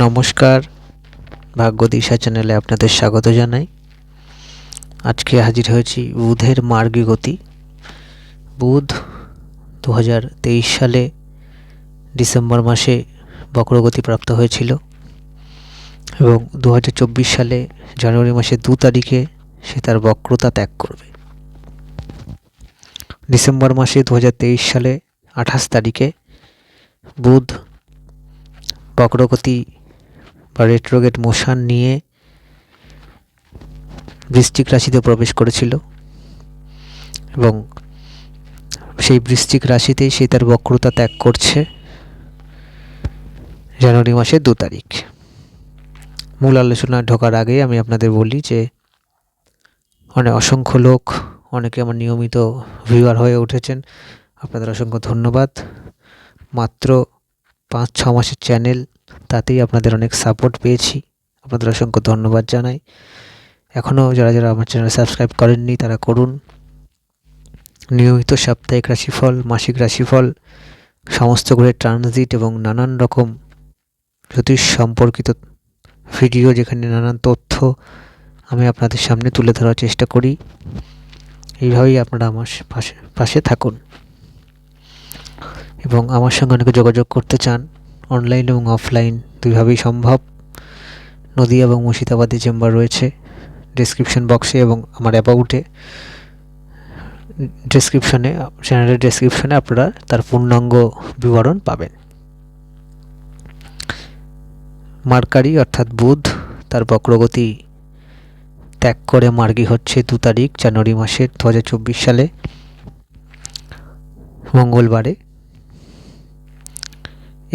নমস্কার ভাগ্য দিশা চ্যানেলে আপনাদের স্বাগত জানাই। আজকে হাজির হয়েছি বুধের মার্গী গতি। বুধ দু হাজার তেইশ সালে ডিসেম্বর মাসে বক্রগতি প্রাপ্ত হয়েছিল এবং দু হাজার চব্বিশ সালে জানুয়ারি মাসের দু তারিখে সে তার বক্রতা ত্যাগ করবে। ডিসেম্বর মাসে দু হাজার তেইশ সালে আঠাশ তারিখে বুধ বক্রগতি বা রেট্রোগেট মোশন নিয়ে বৃশ্চিক রাশিতে প্রবেশ করেছিল এবং সেই বৃশ্চিক রাশিতেই সে তার বক্রতা ত্যাগ করছে জানুয়ারি মাসের দু তারিখ। মূল আলোচনা ঢোকার আগেই আমি আপনাদের বলি যে অনেক অসংখ্য লোক, অনেকে আমার নিয়মিত ভিউয়ার হয়ে উঠেছেন, আপনাদের অসংখ্য ধন্যবাদ। মাত্র পাঁচ ছ মাসের চ্যানেল তাতেই আপনাদের অনেক সাপোর্ট পেয়েছি। আপনাদের অসংখ্য ধন্যবাদ জানাই। এখনও যারা যারা আমার চ্যানেল সাবস্ক্রাইব করেননি, তারা করুন। নিয়মিত সাপ্তাহিক রাশিফল, মাসিক রাশিফল, সমস্ত গ্রহের ট্রানজিট এবং নানান রকম জ্যোতিষ সম্পর্কিত ভিডিও যেখানে নানান তথ্য আমি আপনাদের সামনে তুলে ধরার চেষ্টা করি। এইভাবেই আপনারা আমার পাশে পাশে থাকুন। এবং আমার সঙ্গে অনেকে যোগাযোগ করতে চান অনলাইন এবং অফলাইন দুইভাবেই সম্ভব। নদীয়া এবং মুর্শিদাবাদে চেম্বার রয়েছে ডেসক্রিপশন বক্সে এবং আমার অ্যাবাউটে ডেসক্রিপশনে চ্যানেলের ডেসক্রিপশনে আপনারা তার পূর্ণাঙ্গ বিবরণ পাবেন। মার্কারি অর্থাৎ বুধ তার বক্রগতি ত্যাগ করে মার্গী হচ্ছে দু তারিখ, জানুয়ারি মাসের দু হাজার চব্বিশ সালে, মঙ্গলবারে।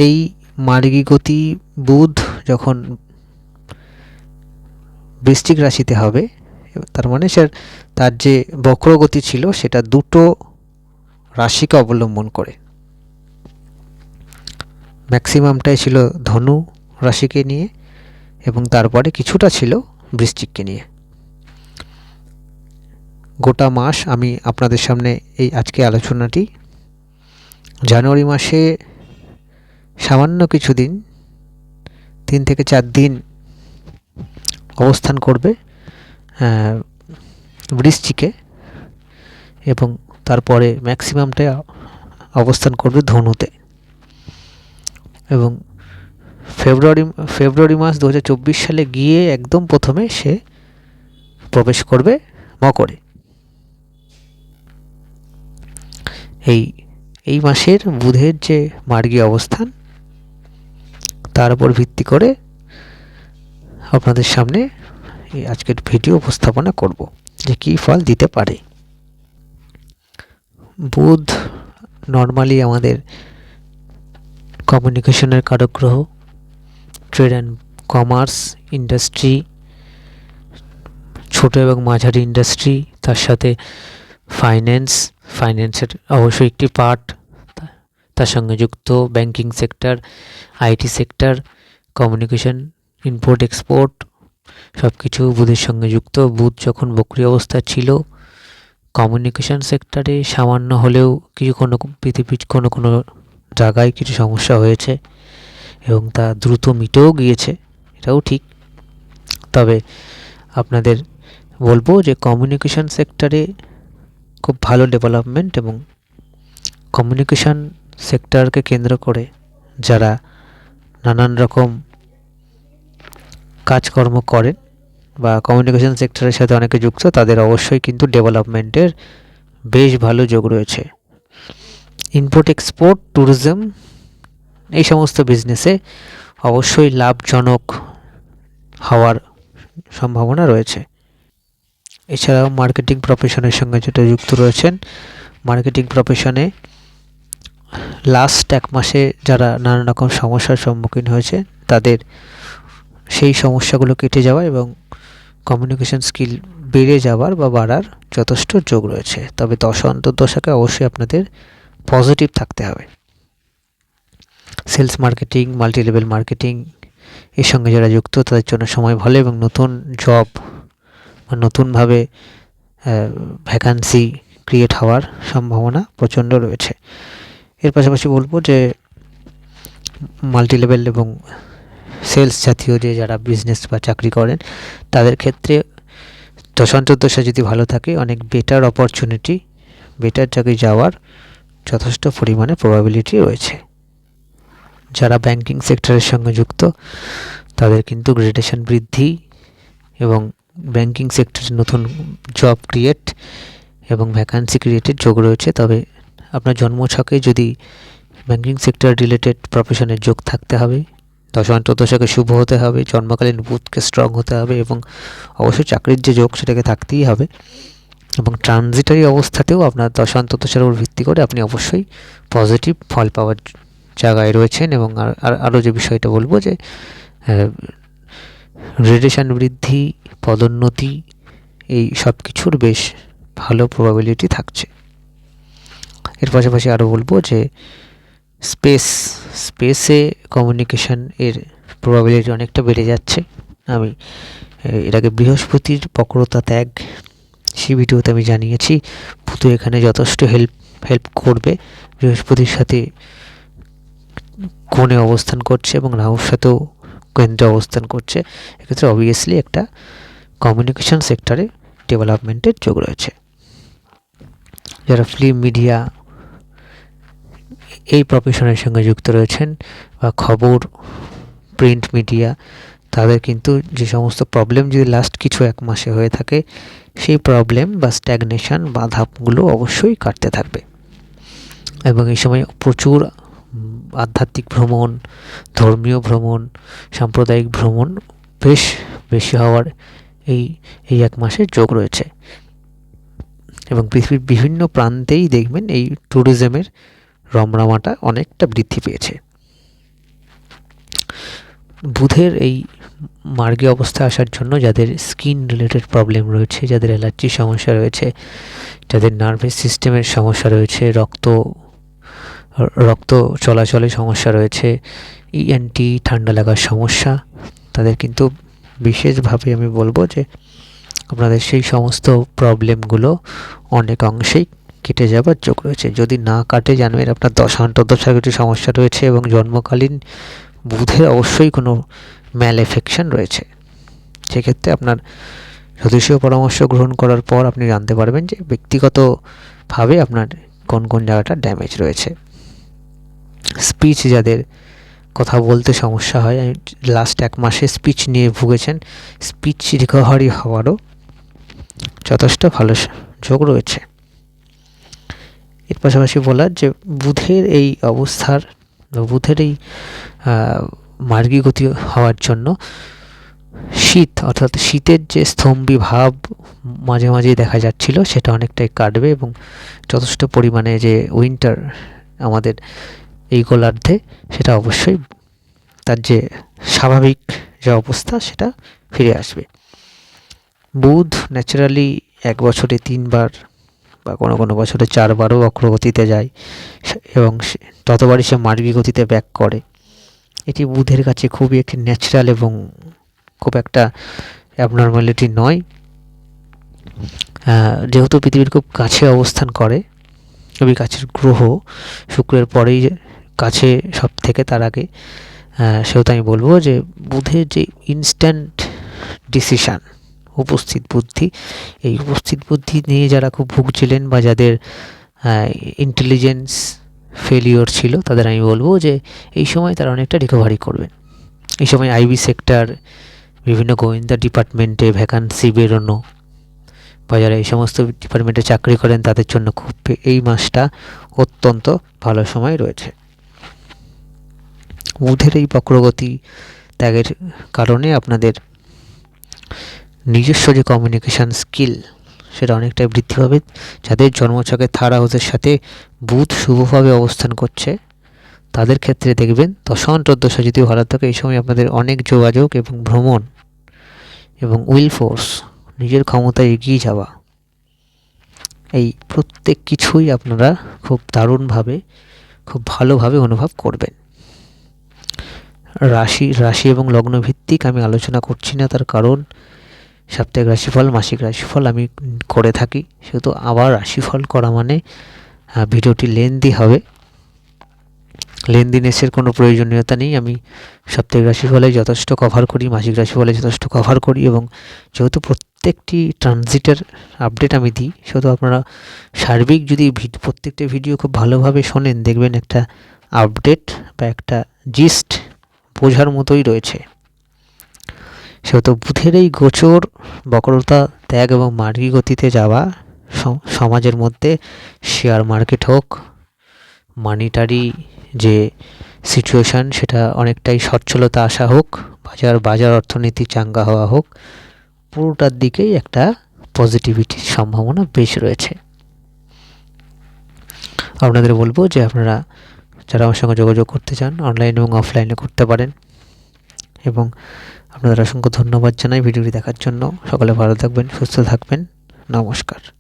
এই মার্গী বুধ যখন বৃশ্চিক রাশিতে হবে, তার মানে সে তার যে বক্রগতি ছিল, সেটা দুটো রাশিকে অবলম্বন করে। ম্যাক্সিমামটাই ছিল ধনু রাশিকে নিয়ে এবং তারপরে কিছুটা ছিল বৃশ্চিককে নিয়ে। গোটা মাস আমি আপনাদের সামনে এই আজকে আলোচনাটি। জানুয়ারি মাসে সামান্য কিছুদিন, তিন থেকে চার দিন অবস্থান করবে বৃশ্চিকে এবং তারপরে ম্যাক্সিমামটাই অবস্থান করবে ধনুতে। এবং ফেব্রুয়ারি ফেব্রুয়ারি মাস দু হাজার চব্বিশ সালে গিয়ে একদম প্রথমে সে প্রবেশ করবে মকরে। এই এই মাসের বুধের যে মার্গী অবস্থান তার উপর ভিত্তি করে আপনাদের সামনে এই আজকের ভিডিও উপস্থাপনা করব যে কী ফল দিতে পারে। বুধ নর্মালি আমাদের কমিউনিকেশনের কারক গ্রহ ট্রেড অ্যান্ড কমার্স ইন্ডাস্ট্রি ছোট এবং মাঝারি ইন্ডাস্ট্রি তার সাথে ফাইন্যান্স ফাইন্যান্সের অবশ্যই একটি পার্ট তার সঙ্গে যুক্ত banking sector IT sector communication import export সব কিছু বুধের সঙ্গে যুক্ত। বুধ যখন বকরি অবস্থা ছিল কমিউনিকেশন সেক্টরে সামান্য হলেও কিছু কোনো পৃথিবীর কোনো কোনো জায়গায় কিছু সমস্যা হয়েছে এবং তা দ্রুত মিটেও গিয়েছে, এটাও ঠিক। তবে আপনাদের বলব যে কমিউনিকেশন সেক্টরে খুব ভালো ডেভেলপমেন্ট এবং কমিউনিকেশন সেক্টরকে কেন্দ্র করে যারা নানান রকম কাজকর্ম করেন বা কমিউনিকেশন সেক্টরের সাথে অনেকে যুক্ত, তাদের অবশ্যই কিন্তু ডেভেলপমেন্টের বেশ ভালো যোগ রয়েছে। ইম্পোর্ট এক্সপোর্ট ট্যুরিজম এই সমস্ত বিজনেসে অবশ্যই লাভজনক হওয়ার সম্ভাবনা রয়েছে। এছাড়াও মার্কেটিং প্রফেশনের সঙ্গে যেটা যুক্ত রয়েছেন মার্কেটিং প্রফেশনে লাস্ট এক মাসে যারা নানা রকম সমস্যার সম্মুখীন হয়েছে, তাদের সেই সমস্যাগুলো কেটে যাওয়া এবং কমিউনিকেশন স্কিল বেড়ে যাওয়ার বা বাড়ার যথেষ্ট যোগ রয়েছে। তবে দশা অন্তর্দশাকে অবশ্যই আপনাদের পজিটিভ থাকতে হবে। Sales marketing multi level marketing এর সঙ্গে যারা যুক্ত, তাদের জন্য সময় ভালো এবং নতুন জব বা নতুনভাবে ভ্যাকান্সি ক্রিয়েট হওয়ার সম্ভাবনা প্রচণ্ড রয়েছে। এর পাশাপাশি বলব যে মাল্টি লেভেল এবং সেলস জাতীয় যে যারা বিজনেস বা চাকরি করেন, তাদের ক্ষেত্রে দশান্তর দশা যদি ভালো থাকে, অনেক বেটার অপরচুনিটি বেটার জায়গায় যাওয়ার যথেষ্ট পরিমাণে প্রবাবিলিটি রয়েছে। যারা ব্যাংকিং সেক্টরের সঙ্গে যুক্ত, তাদের কিন্তু গ্রেডেশন বৃদ্ধি এবং ব্যাংকিং সেক্টরে নতুন জব ক্রিয়েট এবং ভ্যাকান্সি ক্রিয়েটের যোগ রয়েছে। তবে আপনার জন্মছকে যদি ব্যাংকিং সেক্টর রিলেটেড প্রফেশনের যোগ থাকতে হবে দশান্ত দশকে শুভ হতে হবে, জন্মকালীন বুথকে স্ট্রং হতে হবে এবং অবশ্যই চাকরির যে যোগ সেটাকে থাকতেই হবে এবং ট্রানজিটারি অবস্থাতেও আপনার দশান্ত দশার উপর ভিত্তি করে আপনি অবশ্যই পজিটিভ ফল পাওয়ার জায়গায় রয়েছেন এবং আর আরও যে বিষয়টা বলব যে রেডিয়েশন বৃদ্ধি, পদোন্নতি, এই সব কিছুর বেশ ভালো প্রবাবিলিটি থাকছে। এর পাশাপাশি আরও বলব যে স্পেস স্পেসে কমিউনিকেশন এর প্রবাবিলিটি অনেকটা বেড়ে যাচ্ছে। আমি এর আগে বৃহস্পতির বক্রতা ত্যাগ সেই ভিডিওতে আমি জানিয়েছি, ভূত এখানে যথেষ্ট হেল্প হেল্প করবে। বৃহস্পতির সাথে কোণে অবস্থান করছে এবং রাহুর সাথেও কেন্দ্রে অবস্থান করছে। এক্ষেত্রে অবভিয়াসলি একটা কমিউনিকেশন সেক্টরে ডেভেলপমেন্টের যোগ রয়েছে। যারা ফিল্ম মিডিয়া এই প্রফেশনের সঙ্গে যুক্ত রয়েছেন বা খবর প্রিন্ট মিডিয়া তাদের কিন্তু যে সমস্ত প্রবলেম যদি লাস্ট কিছু এক মাসে হয়ে থাকে, সেই প্রবলেম বা স্ট্যাগনেশন বাধাগুলো অবশ্যই কাটতে থাকবে। এবং এই সময় প্রচুর আধ্যাত্মিক ভ্রমণ, ধর্মীয় ভ্রমণ, সাম্প্রদায়িক ভ্রমণ বেশ বেশি হওয়ার এই এই এক মাসের যোগ রয়েছে। এবং পৃথিবীর বিভিন্ন প্রান্তেই দেখবেন এই ট্যুরিজমের রমরমাটা অনেকটা বৃদ্ধি পেয়েছে। বুধের এই মার্গে অবস্থায় আসার জন্য যাদের স্কিন রিলেটেড প্রবলেম রয়েছে, যাদের অ্যালার্জির সমস্যা রয়েছে, যাদের নার্ভাস সিস্টেমের সমস্যা রয়েছে, রক্ত রক্ত চলাচলে সমস্যা রয়েছে ইএনটি e ঠান্ডা লাগার সমস্যা, তাদের কিন্তু বিশেষভাবে আমি বলব যে আপনাদের সেই সমস্ত প্রবলেমগুলো অনেক অংশেই কেটে যাবার যোগ রয়েছে। যদি না কাটে, জানবেন আপনার দশান্তর্দশার কিছু সমস্যা রয়েছে এবং জন্মকালীন বুধের অবশ্যই কোনো ম্যাল এফেকশন রয়েছে। সেক্ষেত্রে আপনার জ্যোতিষীয় পরামর্শ গ্রহণ করার পর আপনি জানতে পারবেন যে ব্যক্তিগতভাবে আপনার কোন কোন জায়গাটা ড্যামেজ রয়েছে। স্পিচ যাদের কথা বলতে সমস্যা হয়, আমি লাস্ট এক মাসে স্পিচ নিয়ে ভুগেছেন, স্পিচ রিকভারি হওয়ারও যথেষ্ট ভালো যোগ রয়েছে। এর পাশাপাশি বলার যে বুধের এই অবস্থার বুধের এই মার্গী গতি হওয়ার জন্য শীত, অর্থাৎ শীতের যে স্তম্ভী ভাব মাঝে মাঝেই দেখা যাচ্ছিল, সেটা অনেকটাই কাটবে এবং যথেষ্ট পরিমাণে যে উইন্টার আমাদের এই গোলার্ধে, সেটা অবশ্যই তার যে স্বাভাবিক যে অবস্থা, সেটা ফিরে আসবে। বুধ ন্যাচারালি এক বছরে তিনবার বা কোনো কোনো বছরে চারবারও অগ্রগতিতে যায় এবং ততবারই সে মার্গী গতিতে ব্যাক করে। এটি বুধের কাছে খুবই একটি ন্যাচারাল এবং খুব একটা অ্যাবনর্মালিটি নয়। যেহেতু পৃথিবীর খুব কাছে অবস্থান করে, খুবই কাছের গ্রহ, শুক্রের পরেই কাছে সব থেকে তার আগে সেহেতু আমি বলব যে বুধের যে ইনস্ট্যান্ট ডিসিশান উপস্থিত বুদ্ধি। এই উপস্থিত বুদ্ধি নিয়ে যারা খুব ভুগছিলেন বা যাদের ইন্টেলিজেন্স ফেলিওর ছিল, তাদের আমি বলব যে এই সময় তারা অনেকটা রিকভারি করবেন। এই সময় আইবি সেক্টর বিভিন্ন গোয়েন্দা ডিপার্টমেন্টে ভ্যাকান্সি বেরোনো বা যারা এই সমস্ত ডিপার্টমেন্টে চাকরি করেন, তাদের জন্য খুব এই মাসটা অত্যন্ত ভালো সময় রয়েছে। বুধের এই বক্রগতি ত্যাগের কারণে আপনাদের নিজস্ব যে কমিউনিকেশান স্কিল সেটা অনেকটাই বৃদ্ধি পাবে, যাদের জন্মছকে থার হাউসের সাথে বুধ শুভভাবে অবস্থান করছে, তাদের ক্ষেত্রে দেখবেন দশা অন্তর্দশা যদি ভালো থাকে এই সময় আপনাদের অনেক যোগাযোগ এবং ভ্রমণ এবং উইল ফোর্স নিজের ক্ষমতায় এগিয়ে যাওয়া, এই প্রত্যেক কিছুই আপনারা খুব দারুণভাবে, খুব ভালোভাবে অনুভব করবেন। রাশি রাশি এবং লগ্নভিত্তিক আমি আলোচনা করছি না তার কারণ সাপ্তাহিক রাশিফল, মাসিক রাশিফল আমি করে থাকি। সেহেতু আবার রাশিফল করা মানে ভিডিওটি লেন্দি হবে। লেনদেনের কোনো প্রয়োজনীয়তা নেই। আমি সাপ্তাহিক রাশিফলে যথেষ্ট কভার করি, মাসিক রাশিফলে যথেষ্ট কভার করি এবং যেহেতু প্রত্যেকটি ট্রানজিটের আপডেট আমি দিই, সেহেতু আপনারা সার্বিক যদি প্রত্যেকটা ভিডিও খুব ভালোভাবে শোনেন, দেখবেন একটা আপডেট বা একটা জিস্ট বোঝার মতোই রয়েছে। সেহেতু বুধের এই গোচর বক্রতা ত্যাগ এবং মার্গী গতিতে যাওয়া সমাজের মধ্যে শেয়ার মার্কেট হোক মানিটারি যে সিচুয়েশান সেটা অনেকটাই সচ্ছলতা আসা হোক, বাজার বাজার অর্থনীতি চাঙ্গা হওয়া হোক, পুরোটার দিকেই একটা পজিটিভিটির সম্ভাবনা বেশ রয়েছে। আপনাদের বলব যে আপনারা যারা আমার সঙ্গে যোগাযোগ করতে চান অনলাইন এবং অফলাইনে করতে পারেন এবং আপনাদের অসংখ্য ধন্যবাদ জানাই ভিডিওটি দেখার জন্য। সকলে ভালো থাকবেন সুস্থ থাকবেন। নমস্কার।